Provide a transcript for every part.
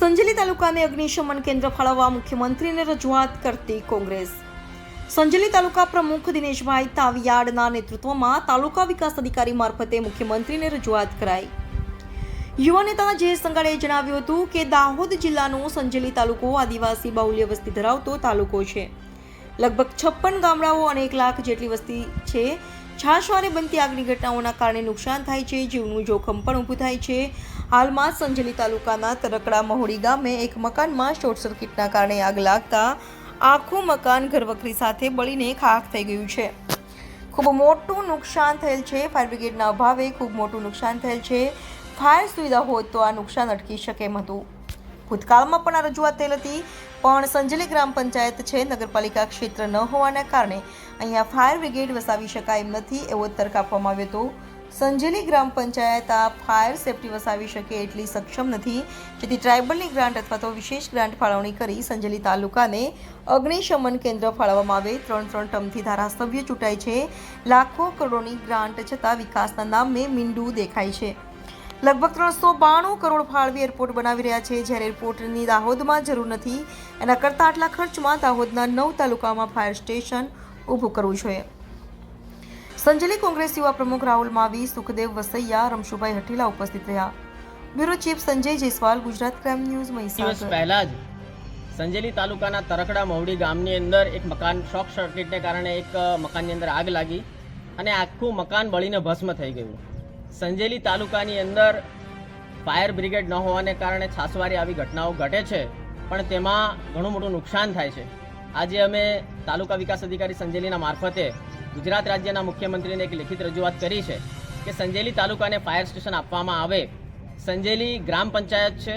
સંજેલી તાલુકાને અગ્નિશમન કેન્દ્ર ફાળવવા મુખ્યમંત્રીને રજૂઆત કરતી કોંગ્રેસ. સંજલી તાલુકા પ્રમુખ દિનેશભાઈ તાવિયાડના નેતૃત્વમાં તાલુકા વિકાસ અધિકારી મારફતે મુખ્યમંત્રીને રજૂઆત કરાઈ. યુવા નેતા જે સંગાડે જણાવ્યું હતું કે દાહોદ જિલ્લાનો સંજલી તાલુકો આદિવાસી બાહુલ્ય વસ્તી ધરાવતો તાલુકો છે. લગભગ છપ્પન ગામડાઓ અને એક લાખ જેટલી વસ્તી છે. છાશવારે બનતી આગની ઘટનાઓના કારણે નુકસાન થાય છે, જીવનું જોખમ પણ ઊભું થાય છે. હાલમાં સંજલી તાલુકાના તરકડા મહોડી ગામે એક મકાનમાં શોર્ટ સર્કિટના કારણે આગ લાગતા આખું મકાન ઘરવખરી સાથે બળીને ખાખ થઈ ગયું છે. ખૂબ મોટું નુકસાન થયેલ છે. ફાયર બ્રિગેડના અભાવે ખૂબ મોટું નુકસાન થયેલ છે. ફાયર સુવિધા હોત તો આ નુકસાન અટકી શકે એમ હતું. ભૂતકાળમાં પણ આ રજૂઆત થયેલ હતી. પણ સંજેલી ગ્રામ પંચાયત છે, નગરપાલિકા ક્ષેત્ર ન હોવાના કારણે અહીંયા ફાયર બ્રિગેડ વસાવી શકાય એમ નથી એવો તર્ક આપવામાં આવ્યો હતો. સંજેલી ગ્રામ પંચાયત આ ફાયર સેફટી વસાવી શકે એટલી સક્ષમ નથી. જેથી ટ્રાઇબલની ગ્રાન્ટ અથવા તો વિશેષ ગ્રાન્ટ ફાળવણી કરી સંજેલી તાલુકાને અગ્નિશમન કેન્દ્ર ફાળવવામાં આવે. ત્રણ ત્રણ ટર્મથી ધારાસભ્ય ચૂંટાય છે. લાખો કરોડોની ગ્રાન્ટ છતાં વિકાસના નામે મીંડું દેખાય છે. લગભગ ત્રણસો બાણું કરોડ ફાળવી એરપોર્ટ બનાવી રહ્યા છે. જ્યારે એરપોર્ટની દાહોદમાં જરૂર નથી એના કરતાં આટલા ખર્ચમાં દાહોદના નવ તાલુકામાં ફાયર સ્ટેશન ઊભું કરવું જોઈએ. સંજલી કોંગ્રેસ યુવા પ્રમુખ રાહુલ માવી સુખદેવ વસૈયા રમશુભાઈ હઠીલા ઉપસ્થિત રહ્યા. Bureau chief Sanjay Jaiswal Gujarat crime news Mahisagar. પહેલા જ સંજેલી તાલુકાના તરકડા મહુડી ગામની અંદર એક મકાન શોર્ટ સર્કિટને કારણે એક મકાનની અંદર આગ લાગી અને આખું મકાન બળીને ભસ્મ થઈ ગયું. સંજેલી તાલુકાની અંદર ફાયર બ્રિગેડ ન હોવાને કારણે છાસવારી આવી ઘટનાઓ ઘટે છે, પણ તેમાં ઘણું મોટું નુકસાન થાય છે. આજે અમે તાલુકા વિકાસ અધિકારી સંજેલીના મારફતે ગુજરાત રાજ્યના મુખ્યમંત્રીને એક લેખિત રજૂઆત કરી છે કે સંજેલી તાલુકાને ફાયર સ્ટેશન આપવામાં આવે. સંજેલી ગ્રામ પંચાયત છે,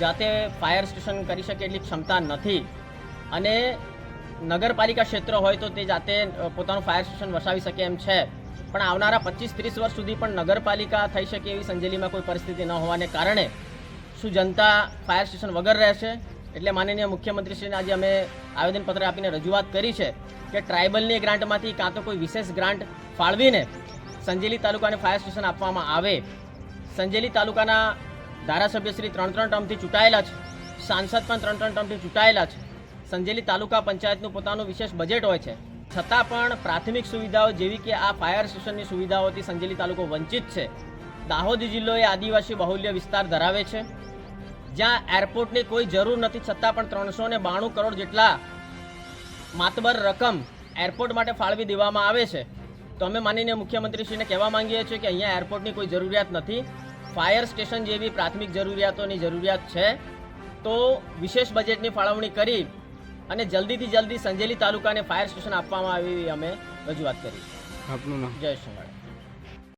જાતે ફાયર સ્ટેશન કરી શકે એટલી ક્ષમતા નથી. અને નગરપાલિકા ક્ષેત્ર હોય તો તે જાતે પોતાનું ફાયર સ્ટેશન વસાવી શકે એમ છે. પણ આવનારા પચીસ ત્રીસ વર્ષ સુધી પણ નગરપાલિકા થઈ શકે એવી સંજેલીમાં કોઈ પરિસ્થિતિ ન હોવાને કારણે શું જનતા ફાયર સ્ટેશન વગર રહેશે? એટલે માનનીય મુખ્યમંત્રીશ્રીને આજે અમે આવેદનપત્ર આપીને રજૂઆત કરી છે કે ટ્રાઇબલની ગ્રાન્ટમાંથી કાં તો કોઈ વિશેષ ગ્રાન્ટ ફાળવીને સંજેલી તાલુકાને ફાયર સ્ટેશન આપવામાં આવે. સંજેલી તાલુકાના ધારાસભ્યશ્રી ત્રણ ત્રણ ટર્મથી ચૂંટાયેલા છે. સાંસદ પણ ત્રણ ત્રણ ટર્મથી ચૂંટાયેલા છે. સંજેલી તાલુકા પંચાયતનું પોતાનું વિશેષ બજેટ હોય છે. છતાં પણ પ્રાથમિક સુવિધાઓ જેવી કે આ ફાયર સ્ટેશનની સુવિધાઓથી સંજેલી તાલુકો વંચિત છે. દાહોદ જિલ્લો એ આદિવાસી બહુલ્ય વિસ્તાર ધરાવે છે. જ્યાં એરપોર્ટની કોઈ જરૂર નથી, છતાં પણ ત્રણસો ને બાણું કરોડ જેટલા માતબર રકમ એરપોર્ટ માટે ફાળવી દેવામાં આવે છે. તો અમે માનીને મુખ્યમંત્રીશ્રીને કહેવા માંગીએ છીએ કે અહીંયા એરપોર્ટની કોઈ જરૂરિયાત નથી. ફાયર સ્ટેશન જેવી પ્રાથમિક જરૂરિયાતોની જરૂરિયાત છે. તો વિશેષ બજેટની ફાળવણી કરી અને જલ્દીથી જલ્દી સંજેલી તાલુકાને ફાયર સ્ટેશન આપવામાં આવી અમે રજૂઆત કરી. આપનું નામ? જય શ્રી